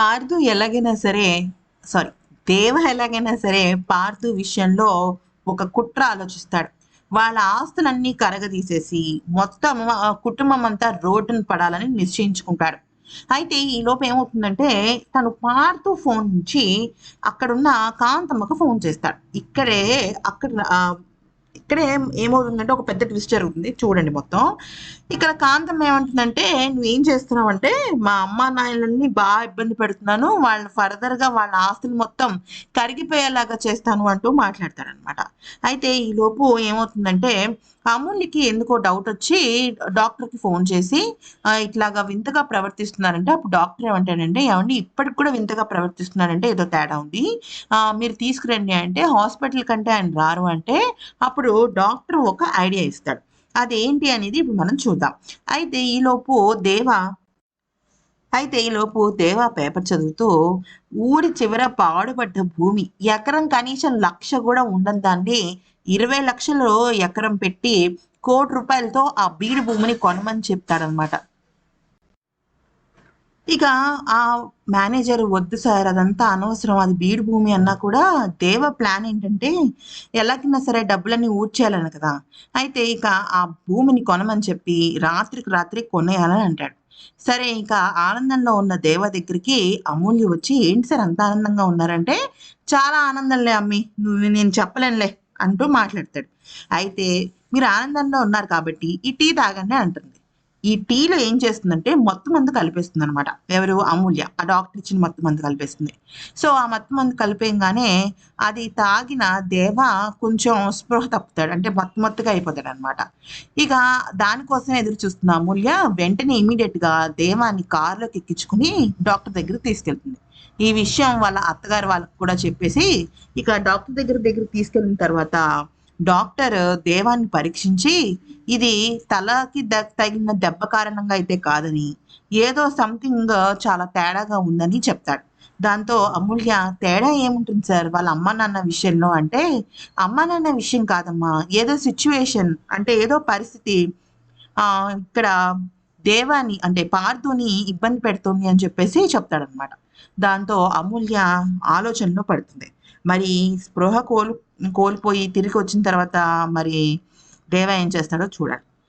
పార్థు ఎలాగైనా సరే సారీ దేవ ఎలాగైనా సరే పార్థు విషయంలో ఒక కుట్ర ఆలోచిస్తాడు. వాళ్ళ ఆస్తులన్నీ కరగదీసేసి మొత్తం కుటుంబం అంతా రోడ్డును పడాలని నిశ్చయించుకుంటాడు. అయితే ఈ లోపు ఏమవుతుందంటే తను పార్థు ఫోన్ నుంచి అక్కడున్న కాంతమ్మకు ఫోన్ చేస్తాడు. ఇక్కడే అక్కడ ఇక్కడే ఏం- ఏమవుతుందంటే ఒక పెద్ద ట్విస్ట్ జరుగుతుంది. చూడండి మొత్తం. ఇక్కడ కాంతం ఏమంటుందంటే నువ్వేం చేస్తున్నావు అంటే మా అమ్మ నాయనని బాగా ఇబ్బంది పెడుతున్నాను. వాళ్ళ ఫర్దర్గా వాళ్ళ ఆస్తులు మొత్తం కరిగిపోయేలాగా చేస్తాను అంటూ మాట్లాడతాడనమాట అయితే ఈ లోపు ఏమవుతుందంటే అమూల్యకి ఎందుకో డౌట్ వచ్చి డాక్టర్కి ఫోన్ చేసి ఇట్లాగా వింతగా ప్రవర్తిస్తున్నారంటే అప్పుడు డాక్టర్ ఏమంటాడంటే ఏమండి ఇప్పటికి కూడా వింతగా ప్రవర్తిస్తున్నారంటే ఏదో తేడా ఉంది. మీరు తీసుకురండి అంటే హాస్పిటల్ కంటే ఆయన రారు అంటే అప్పుడు డాక్టర్ ఒక ఐడియా ఇస్తాడు. అదేంటి అనేది ఇప్పుడు మనం చూద్దాం. అయితే ఈలోపు దేవ అయితే ఈలోపు దేవ పేపర్ చదువుతూ ఊరి చివర పాడుపడ్డ భూమి ఎకరం కనీసం లక్ష కూడా ఉండని దాన్ని ఇరవై లక్షలు ఎకరం పెట్టి కోటి రూపాయలతో ఆ బీడు భూమిని కొనమని చెప్తాడనమాట ఇక ఆ మేనేజర్ వద్దు సార్ అదంతా అనవసరం. అది బీడు భూమి అన్నా కూడా దేవ ప్లాన్ ఏంటంటే ఎలాగైనా సరే డబ్బులన్నీ ఊడ్చేయాలని కదా. అయితే ఇక ఆ భూమిని కొనమని చెప్పి రాత్రికి రాత్రి కొనేయాలని అంటాడు. సరే ఇక ఆనందంలో ఉన్న దేవ దగ్గరికి అమూల్య వచ్చి ఏంటి సార్ అంత ఆనందంగా ఉన్నారంటే? చాలా ఆనందంలే అమ్మి. నువ్వు నేను చెప్పలేనులే. అంటూ మాట్లాడతాడు. అయితే మీరు ఆనందంలో ఉన్నారు కాబట్టి ఈ టీ తాగండి అంటుంది. ఈ టీలో ఏం చేస్తుందంటే మొత్తం మందు కలిపేస్తుంది అనమాట ఎవరు? అమూల్య. ఆ డాక్టర్ ఇచ్చిన మొత్తం మందు కలిపేస్తుంది. సో ఆ మొత్తం మందు కలిపేయంగానే అది తాగిన దేవ కొంచెం స్పృహ తప్పుతాడు. అంటే మొత్తం మొత్తగా అయిపోతాడు అనమాట ఇక దానికోసం ఎదురు చూస్తున్న అమూల్య వెంటనే ఇమీడియట్గా దేవాన్ని కారులోకి ఎక్కించుకుని డాక్టర్ దగ్గర తీసుకెళ్తుంది. ఈ విషయం వాళ్ళ అత్తగారు వాళ్ళకి కూడా చెప్పేసి ఇక డాక్టర్ దగ్గర దగ్గర తీసుకెళ్ళిన తర్వాత డాక్టర్ దేవాన్ని పరీక్షించి ఇది తలకి ద- తగిన దెబ్బ కారణంగా అయితే కాదని ఏదో సంథింగ్ చాలా తేడాగా ఉందని చెప్తాడు. దాంతో అమూల్య తేడా ఏముంటుంది సార్? వాళ్ళ అమ్మ నాన్న విషయంలో అంటే అమ్మ నాన్న విషయం కాదమ్మా ఏదో సిచ్యువేషన్ అంటే ఏదో పరిస్థితి ఇక్కడ దేవాని అంటే పార్థుని ఇబ్బంది పెడుతుంది అని చెప్పేసి చెప్తాడనమాట దాంతో అమూల్య ఆలోచనలో పడుతుంది. మరి స్పృహ కోల్ కోల్పోయి తిరిగి వచ్చిన తర్వాత మరి దేవ ఏం చేస్తాడో చూడాలి.